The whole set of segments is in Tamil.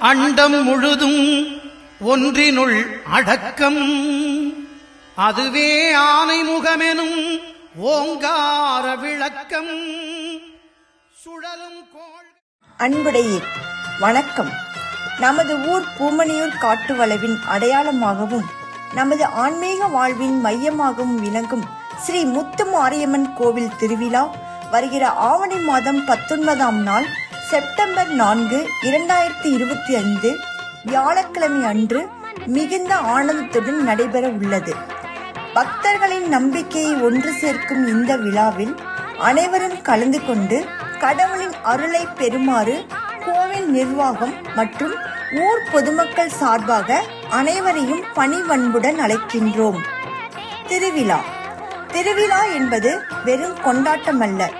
அண்டம் முழுதும் ஒன்றினுள் அடக்கம். அதுவே ஆனை முகமெனும் ஓங்கார விளக்கம். சுழலும் கோள் அன்புடையே வணக்கம். நமது ஊர் பூமணியூர் காட்டு வளவின் அடையாளமாகவும் நமது ஆன்மீக வாழ்வின் மையமாகவும் விளங்கும் ஸ்ரீ முத்து மாரியம்மன் கோவில் திருவிழா வருகிற ஆவணி மாதம் பத்தொன்பதாம் நாள் செப்டம்பர் நான்கு இரண்டாயிரத்தி இருபத்தி ஐந்து வியாழக்கிழமை அன்று மிகுந்த ஆனந்தத்துடன் நடைபெற உள்ளது. பக்தர்களின் நம்பிக்கையை ஒன்று சேர்க்கும் இந்த விழாவில் அனைவரும் கலந்து கொண்டு கடவுளின் அருளை பெறுமாறு கோவில் நிர்வாகம் மற்றும் ஊர் பொதுமக்கள் சார்பாக அனைவரையும் பணிவன்புடன் அழைக்கின்றோம். திருவிழா. திருவிழா என்பது வெறும் கொண்டாட்டம் அல்ல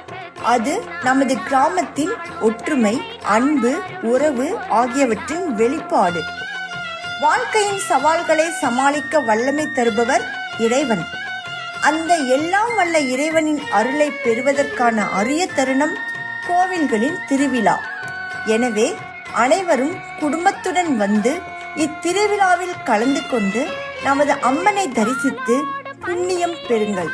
அது நமது கிராமத்தின் ஒற்றுமை அன்பு உறவு ஆகியவற்றின் வெளிப்பாடு. வாழ்க்கையின் சவால்களை சமாளிக்க வல்லமை தருபவர் இறைவன். அந்த எல்லாம் வல்ல இறைவனின் அருளை பெறுவதற்கான அரிய தருணம் கோவில்களின் திருவிழா. எனவே அனைவரும் குடும்பத்துடன் வந்து இத்திருவிழாவில் கலந்து கொண்டு நமது அம்மனை தரிசித்து புண்ணியம் பெறுங்கள்.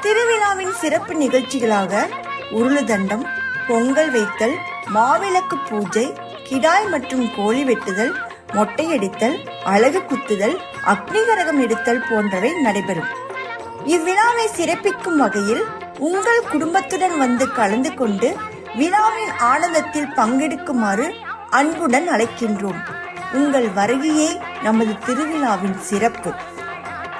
திருவிழாவின் சிறப்பு நிகழ்ச்சிகளாக உருளுதண்டம் பொங்கல் வைத்தல் மாவிளக்கு பூஜை கிடாய் மற்றும் கோழி வெட்டுதல் மொட்டையடித்தல் அழகு குத்துதல் அக்னிகரகம் எடுத்தல் போன்றவை நடைபெறும். இவ்விழாவை சிறப்பிக்கும் வகையில் உங்கள் குடும்பத்துடன் வந்து கலந்து கொண்டு விழாவின் ஆனந்தத்தில் பங்கெடுக்குமாறு அன்புடன் அழைக்கின்றோம். உங்கள் வருகையே நமது திருவிழாவின் சிறப்பு.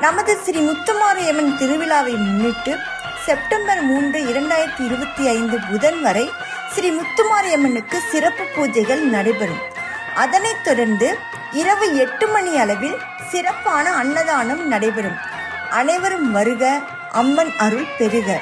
நமது ஸ்ரீ முத்துமாரியம்மன் திருவிழாவை முன்னிட்டு செப்டம்பர் மூன்று இரண்டாயிரத்தி இருபத்தி ஐந்து புதன் வரை ஸ்ரீ முத்துமாரியம்மனுக்கு சிறப்பு பூஜைகள் நடைபெறும். அதனைத் தொடர்ந்து இரவு எட்டு மணி அளவில் சிறப்பான அன்னதானம் நடைபெறும். அனைவரும் வருக அம்மன் அருள் பெறுக.